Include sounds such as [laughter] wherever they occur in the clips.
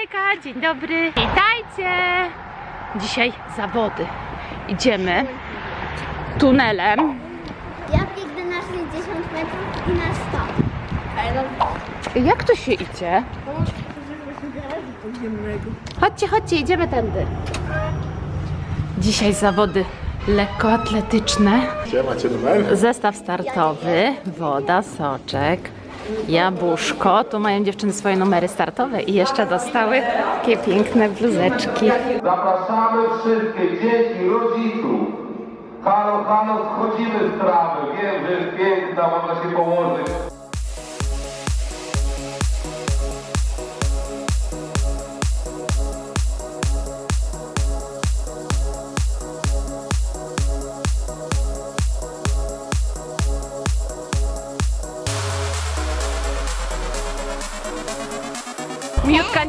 Hejka, dzień dobry. Witajcie. Dzisiaj zawody. Idziemy tunelem. Ja biegnę na 60 metrów i na 100. Jak to się idzie? Chodźcie, chodźcie, idziemy tędy. Dzisiaj zawody lekkoatletyczne. Gdzie macie numer? Zestaw startowy, woda, soczek, jabłuszko. Tu mają dziewczyny swoje numery startowe i jeszcze dostały takie piękne bluzeczki. Zapraszamy wszystkie dzieci, rodziców. Halo, halo, schodzimy z trawy. Wiem, że jest piękna, można się położyć.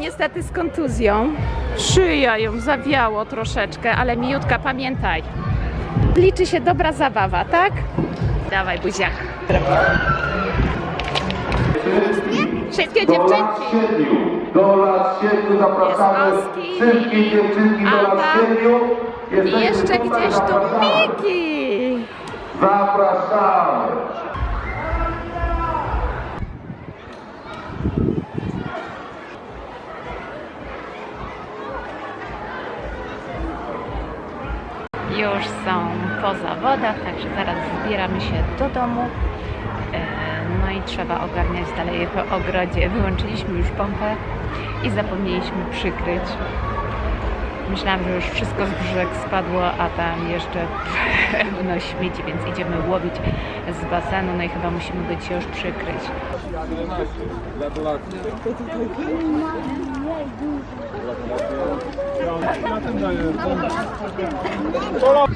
Niestety z kontuzją. Szyja ją zawiało troszeczkę, ale Mijutka pamiętaj. Liczy się dobra zabawa, tak? Dawaj buziak. Wszystkie Do lat dziewczynki. siedmiu. Do lat siedmiu zapraszamy Oski, wszystkie dziewczynki do lat siedmiu. I jeszcze tutaj, gdzieś tu. Miki. Zapraszamy. Już są po zawodach, także zaraz zbieramy się do domu. E, No i trzeba ogarniać dalej w ogrodzie. Wyłączyliśmy już pompę i zapomnieliśmy przykryć. Myślałam, że już wszystko z brzeg spadło, a tam jeszcze pełno śmieci, więc idziemy łowić z basenu. No i chyba musimy być się już przykryć.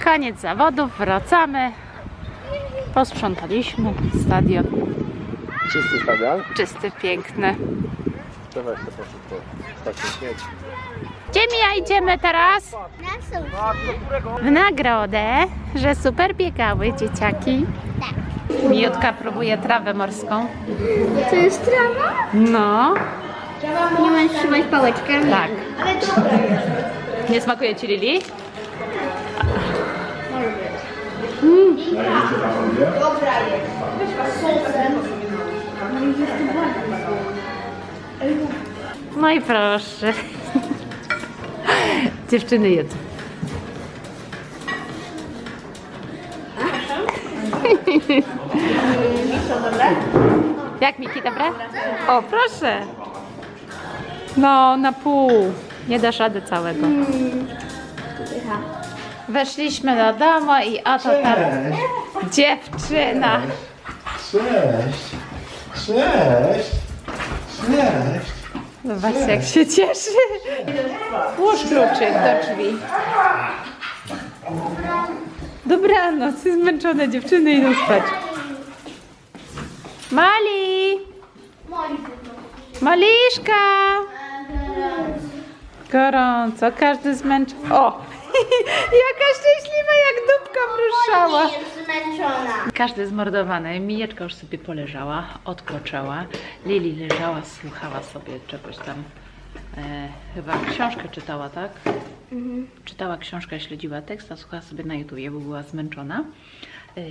Koniec zawodów, wracamy. Posprzątaliśmy stadion. Czysty stadion? Czysty, piękny. To weź to proszę po takim śmieci. Gdzie Mija idziemy teraz? W nagrodę, że super biegały dzieciaki. Tak. Mijutka próbuje trawę morską. To jest trawa? No, Nie możesz trzymać pałeczkę? tak. Nie smakuje Ci Lili? No i proszę. Dziewczyny jedzą. Jak Miki, dobre? O, proszę. No, na pół. Nie dasz rady całego. Weszliśmy do domu i oto ta dziewczyna. Cześć! Cześć! Cześć! Zobaczcie, jak się cieszy. Włóż kluczyk do drzwi. Dobranoc, zmęczone dziewczyny idą spać. Mali! Maliszka! Gorąco, każdy zmęczony. O! [laughs] Jaka szczęśliwa, jak dupka ruszała. Jest zmęczona. Każdy zmordowany. Mijeczka już sobie poleżała, odpoczęła. Lili leżała, słuchała sobie czegoś tam. E, chyba książkę czytała, tak? Czytała książkę, śledziła tekst, a słuchała sobie na YouTubie, bo była zmęczona. E,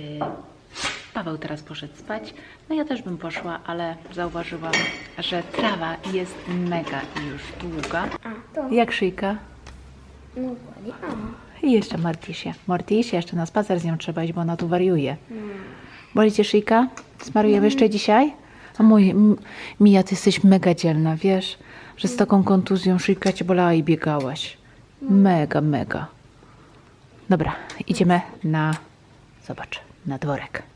Paweł teraz poszedł spać. No ja też bym poszła, ale zauważyłam, że trawa jest mega już długa. A, to. Jak szyjka? No ładnie. I jeszcze Martisie. Martisie, jeszcze na spacer z nią trzeba iść, bo ona tu wariuje. Boli cię szyjka? Smarujemy jeszcze dzisiaj? A mój, Mija, ty jesteś mega dzielna, wiesz? Że z taką kontuzją szyjka cię bolała i biegałaś. Mega, mega. Dobra, idziemy na... Zobacz, na dworek.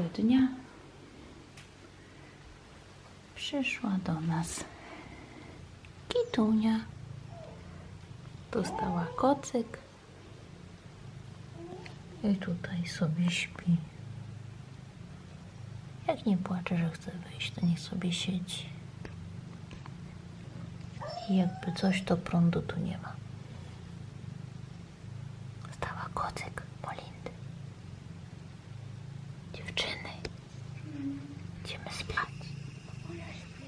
Dnia przyszła do nas Kitunia. Dostała kocyk i tutaj sobie śpi. Jak nie płacze, że chce wyjść, to niech sobie siedzi. I jakby coś, to prądu tu nie ma. Stała kocyk Polindy. Dziewczyny, idziemy spać.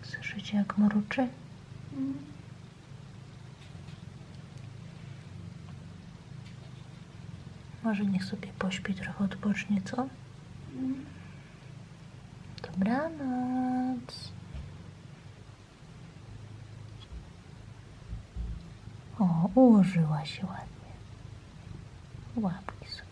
Słyszycie jak mruczy? Może niech sobie pośpi, trochę odpocznie, co? Dobranoc. O, ułożyła się ładnie. Łapki sobie.